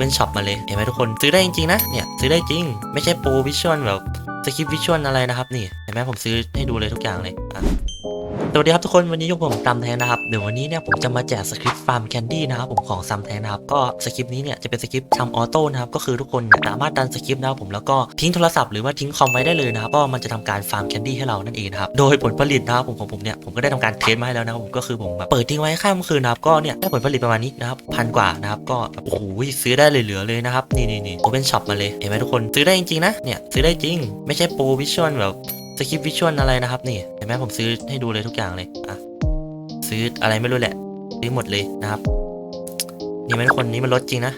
Open Shop มาเลยเห็นไหมทุกคนซื้อได้จริงๆนะเนี่ยซื้อได้จริง ไม่ใช่โปรวิชวลแบบสคริปต์วิชวลอะไรนะครับนี่เห็นไหมผมซื้อให้ดูเลยทุกอย่างเลยอะ สวัสดีครับทุกคนวันนี้ยกผมตามแทนนะครับเดี๋ยววันนี้เนี่ยผมจะมาแจกสคริปต์ฟาร์มแคนดี้นะครับผมของซัมแทนนะครับก็สคริปต์นี้เนี่ยจะเป็นสคริปต์ทำออโต้นะครับก็คือทุกคนเนี่ยสามารถดันสคริปต์นะครับผมแล้วก็ทิ้งโทรศัพท์หรือว่าทิ้งคอมไว้ได้เลยนะครับก็มันจะทำการฟาร์มแคนดี้ให้เรานั่นเองนะครับโดยผลผลิตนะครับผมของผมเนี่ยผมก็ได้ทำการเทสมาให้แล้วนะครับผมก็คือผมแบบเปิดทิ้งไว้ข้ามคืนนะครับก็เนี่ยได้ผลผลิตประมาณนี้นะครับพันกว่านะครับก็โอ้โหซื้อได้เหลือเลยนะครับนี่นี่นี่โอเ n นช็อปมาเลยเห็นไหมทุกคนซื้อได้จริงๆนะเนี่ยซื้อได้จริง ไม่ใช่โปรวิชวลแบบ สคริปต์วิชวลอะไรนะครับนี่เห็นไหมผมซื้อให้ดูเลยทุกอย่างเลยอะซื้ออะไรไม่รู้แหละ ซื้อหมดเลยนะครับ นี่ไหมทุกคนนี้มันลดจริงนะ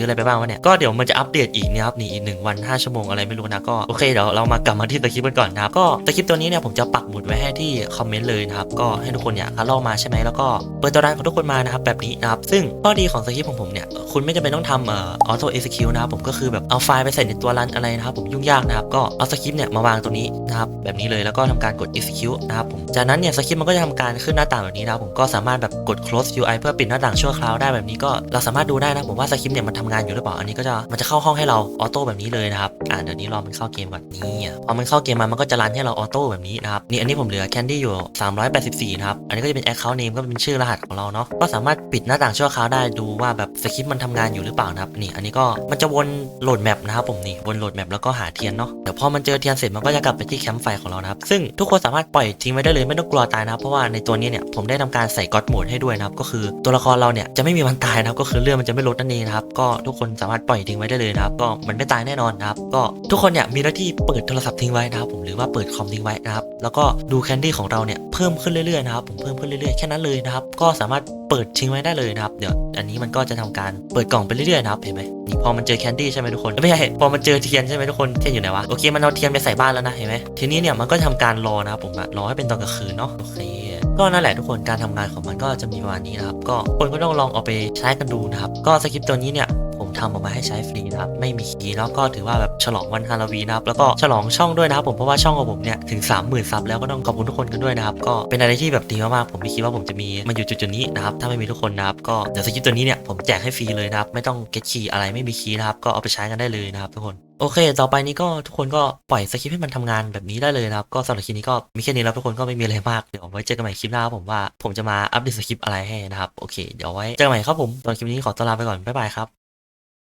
รืออะไรไปบ้างวะเนี่ย ก็เดี๋ยวมันจะอัปเดตอีกนะครับนี่อีกหนึ่งวันห้าชั่วโมงอะไรไม่รู้นะ ก็โอเคเดี๋ยวเรามากลับมาที่สคริปต์กันก่อนนะครับก็สคริปต์ตัวนี้เนี่ยผมจะปักหมุดไว้ให้ที่คอมเมนต์เลยนะครับก็ให้ทุกคนเนี่ยคัดลอกมาใช่ไหมแล้วก็เปิดตัวร้านของทุกคนมานะครับแบบนี้นะครับซึ่งข้อดีของสคริปต์ของผมเนี่ยคุณไม่จำเป็นต้องทำเอ่อออโต้เอ็กซิคิวนะครับผมก็คือแบบเอาไฟล์ไปใส่ในตัวรันอะไรนะครับผมยุ่งยากนะครับก็เอาสคริปต์เนี่ยมาวางตรงนี้นะครับแบบนี้เลยแล้วก็ทำการกด execute นะครับผมจากนั้นเนี่ยสคริปต์มันก็จะทำการขึ้นหน้าต่างแบบนี้นะครับผมก็สามารถแบบกด close UI เพื่อปิดหน้าต่างชั่วคราวได้แบบนี้ก็เราสามารถดูได้นะผมว่าสคริปต์เนี่ยมันทำงานอยู่หรือเปล่าอันนี้ก็จะมันจะเข้าห้องให้เราออโต้แบบนี้เลยนะครับอ่าเดี๋ยวนี้รอมันเข้าเกมก่อนนี่พอมันเข้าเกมมามันก็จะรันให้เราออโต้แบบนี้นะครับนี่อันนี้ผมเหลือแคนดี้อยู่ 384นะครับอันนี้ก็จะเป็น account name ก็เป็นชื่อรหัสของเราเนาะก็สามารถปิดหน้าต่างชั่วคราวได้ดูว่าแบบสคริปต์มันทำงานอยู่หรือเปล่านะครับนี่อันนี้ก็มันจะวนโหลดแมปนะครับผมนี่วนโหลดแมปแล้วก็หาเทียนเนาะเดี๋ยวพอมันเจอเทียนเสร็จมันก็จะกลับไปที่แคมป์ไฟของเรานะครับซึ่งทุกคนสามารถปล่อยทิ้งไว้ได้เลยไม่ต้องกลัวตายนะครับเพราะว่าในตัวนี้เนี่ยผมได้ทำการใส่ก็อดโหมดให้ด้วยนะครับก็คือตัวละครเราเนี่ยจะไม่มีวันตายนะครับก็คือเลือดมันจะไม่ลดนั่นเองนะครับก็ทุกคนสามารถปล่อยทิ้งไว้ได้เลยนะครับ ก็มันไม่ตายแน่นอนนะครับ ก็ทุกคนเนี่ยมีหน้าที่เปิดโทรศัพท์ทิ้งไว้นะครับผมหรือว่าเปิดคอมทิ้งไว้นะครับ แล้วก็ดูแคนดี้ของเราเนี่ยเพิ่มขึ้นเรื่อยๆนะครับผมเพิ่มขึ้นเรื่อยๆแค่นั้นเลยนะครับ ก็สามารถเปิดทิ้งไว้ได้เลยนะครับเดี๋ยวอันนี้มันก็จะทำการเปิดกล่องไปเรื่อยๆนะครับเห็นไหมนี่พอมันเจอแคนดี้ใช่ไหมทุกคนไม่ใช่พอมันเจอเทียนใช่ไหมทุกคนเทียนอยู่ไหนวะโอเคมันเอาเทียนไปใส่บ้านแล้วนะเห็นไหมทีนี้เนี่ยมันก็ทำการรอนะครับผมรอให้เป็นตอนกลางคืนเนาะโอเคก็นั่นแหละทุกคนการทำงานของมันก็จะมีประมาณนี้นะครับ ก็คนก็ต้องลองเอาไปใช้กันดูนะครับ ก็สคริปต์ตัวนี้เนี่ย ทำออกมาให้ใช้ฟรีนะครับไม่มีคีย์แล้วก็ถือว่าแบบฉลองวันฮาโลวีนนะครับแล้วก็ฉลองช่องด้วยนะครับผมเพราะว่าช่องของผมเนี่ยถึง 30,000ซับแล้วก็ต้องขอบคุณทุกคนกันด้วยนะครับก็เป็นอะไรที่แบบดีมากๆผมไม่คิดว่าผมจะมีมาอยู่จุดๆนี้นะครับถ้าไม่มีทุกคนนะครับก็เดี๋ยวสคริปตัวนี้เนี่ยผมแจกให้ฟรีเลยนะครับไม่ต้องเก็ตคีย์อะไรไม่มีคีย์นะครับก็เอาไปใช้กันได้เลยนะครับทุกคนโอเค ต่อไปนี้ก็ทุกคนก็ปล่อยสคริปต์ให้มันทำงานแบบนี้ได้เลยนะครับ ก็สำหรับคลิปนี้ก็มีแค่นี้แล้วทุกคนก็ไม่มีอะไรมาก เดี๋ยวไว้เจอกันใหม่คลิปหน้าผมว่าผมจะมาอัปเดตสคริปต์อะไรให้นะครับ โอเค เดี๋ยวไว้เจอกันใหม่ครับผมตอนคลิปนี้ขอตัวลาไปก่อน บ๊ายบายครับ